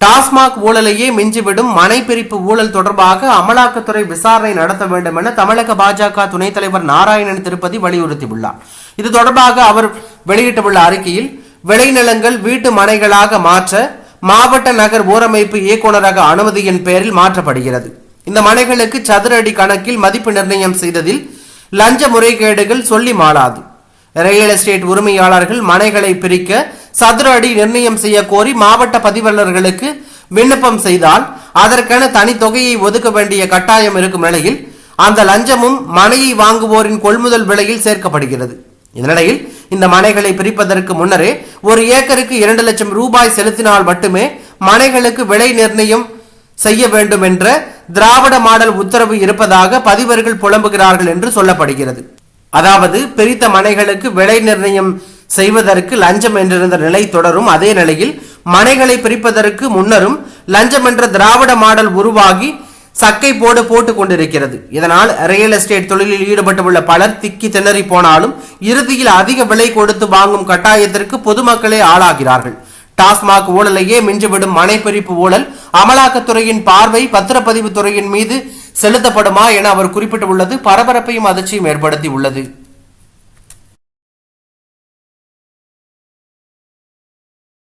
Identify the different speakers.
Speaker 1: டாஸ்மாக் ஊழலையே மிஞ்சிவிடும் மனை பிரிப்பு ஊழல் தொடர்பாக அமலாக்கத்துறை விசாரணை நடத்த வேண்டும் என தமிழக பாஜக துணைத் தலைவர் நாராயணன் திருப்பதி வலியுறுத்தியுள்ளார். இது தொடர்பாக அவர் வெளியிட்டுள்ள அறிக்கையில் விளைநிலங்கள் வீட்டு மனைகளாக மாற்ற மாவட்ட நகர் ஊரமைப்பு இயக்குநரக அனுமதியின் பேரில் மாற்றப்படுகிறது. இந்த மனைகளுக்கு சதுர அடி கணக்கில் மதிப்பு நிர்ணயம் செய்ததில் லஞ்ச முறைகேடுகள் சொல்லி மாறாது ரியல் எஸ்டேட் உரிமையாளர்கள் மனைகளை பிரிக்க சதுர அடி நிர்ணயம் செய்ய கோரி மாவட்ட பதிவாளர்களுக்கு விண்ணப்பம் செய்தால் அதற்கென தனி தொகையை ஒதுக்க வேண்டிய கட்டாயம் இருக்கும் நிலையில் அந்த லஞ்சமும் மனையை வாங்குவோரின் கொள்முதல் விலையில் சேர்க்கப்படுகிறது. இதனிடையில் இந்த மனைகளை பிரிப்பதற்கு முன்னரே ஒரு ஏக்கருக்கு இரண்டு லட்சம் ரூபாய் செலுத்தினால் மட்டுமே மனைகளுக்கு விலை நிர்ணயம் செய்ய வேண்டும் என்ற திராவிட மாடல் உத்தரவு இருப்பதாக பதிவர்கள் புலம்புகிறார்கள் என்று சொல்லப்படுகிறது. அதாவது பிரித்த மனைகளுக்கு விலை நிர்ணயம் செய்வதற்கு லஞ்சம் என்றிருந்த நிலை தொடரும். அதே நிலையில் மனைகளை பிரிப்பதற்கு முன்னரும் லஞ்சம் என்ற திராவிட மாடல் உருவாகி சக்கை போடு போட்டு கொண்டிருக்கிறது. இதனால் ரியல் எஸ்டேட் தொழிலில் ஈடுபட்டுள்ள பலர் திக்கி திணறி போனாலும் இறுதியில் அதிக விலை கொடுத்து வாங்கும் கட்டாயத்திற்கு பொதுமக்களே ஆளாகிறார்கள். டாஸ்மாக் ஊழலையே மிஞ்சிவிடும் மனை பிரிப்பு ஊழல் அமலாக்கத்துறையின் பார்வை பத்திரப்பதிவு துறையின் மீது செலுத்தப்படுமா என அவர் குறிப்பிட்டுள்ளது. பரபரப்பையும் அதிர்ச்சியும் ஏற்படுத்தி உள்ளது